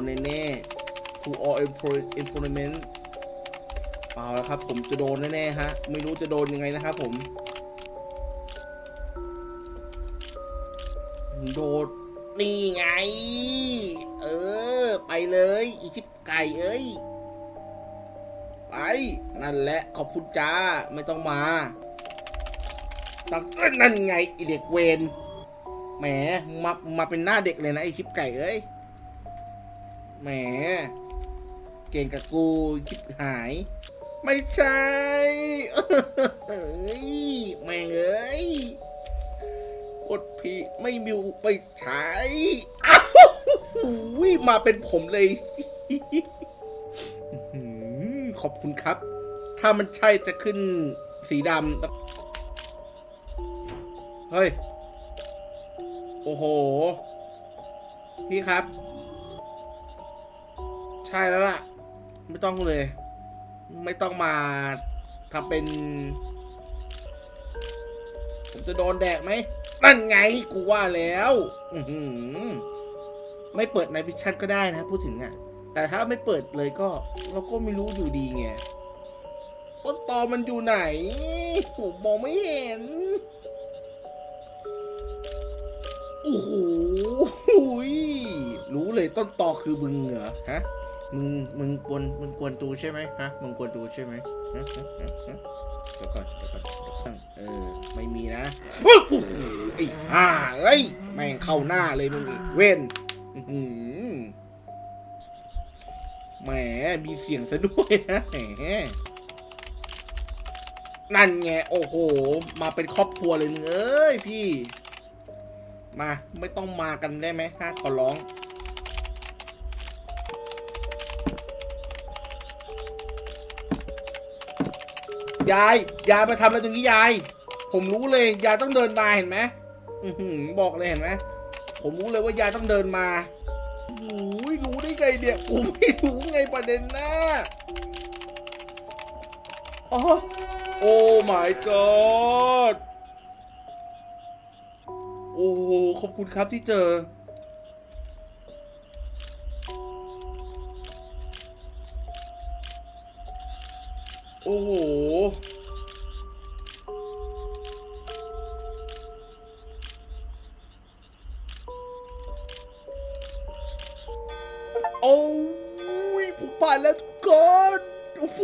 นแน่ๆ to all employment เอาแล้วครับ ผมจะโดนแน่ๆฮะ ไม่รู้จะโดนยังไงนะครับผม โดดนี่ไง เออ ไปเลย อีชิปไก่เอ้ย ไป นั่นแหละ ขอบคุณจ้า ไม่ต้องมาตังเอ้ยนั่นไงไอเด็กเวนแหมมามาเป็นหน้าเด็กเลยนะไอชิปไก่เอ้ย แหม เก่งกับกูชิปหาย ไม่ใช่เอ้ยแม่งเอ้ยกดพีไม่มิวไปใช้อ้าววิมาเป็นผมเลย ขอบคุณครับ ถ้ามันใช่จะขึ้นสีดำ เฮ้ย โอ้โห พี่ครับ ใช่แล้วล่ะ ไม่ต้องเลย ไม่ต้องมาทำเป็น ผมจะโดนแดกไหมนั่นไงกูว่าแล้วไม่เปิดในวิชั่นก็ได้นะ พูดถึงอะ่ะ แต่ถ้าไม่เปิดเลยก็ เราก็ไม่รู้อยู่ดีไงต้นตอมันอยู่ไหนผมมองไม่เห็นโอ้โหรู้เลยต้นตอคือมึงเหรอฮะ มึงมึงกวนมึงกวนตูใช่ไหมฮะมึงกวนตูใช่ไหมฮะฮะฮะฮะเดี๋ยวก่อนเดี๋ยวก่อนเดี๋ยวก่อนเออไม่มีนะโอ้โหไอ้ห่าเอ้ยแม่งเข้าหน้าเลยมึงอีกเว้นอื้อหือแหมมีเสียงซะด้วยนะแหมนั่นไงโอ้โห มาเป็นครอบครัวเลยมึงเอ้ยพี่ มาไม่ต้องมากันได้ไหมถ้าขอร้อง ยาย ยายมาทำอะไรตรงนี้ยาย ผมรู้เลย ยายต้องเดินมาเห็นไหมอื้อหือบอกเลยเห็นไหมผมรู้เลยว่ายายต้องเดินมาโอ้ยรู้ได้ไงเนี่ยกูไม่รู้ไงประเด็นนะอ๋อโอ้ my god โอ้โหขอบคุณครับที่เจอ โอ้โห โอ้ยผมผ่านแล้วทุกคนโอ้โห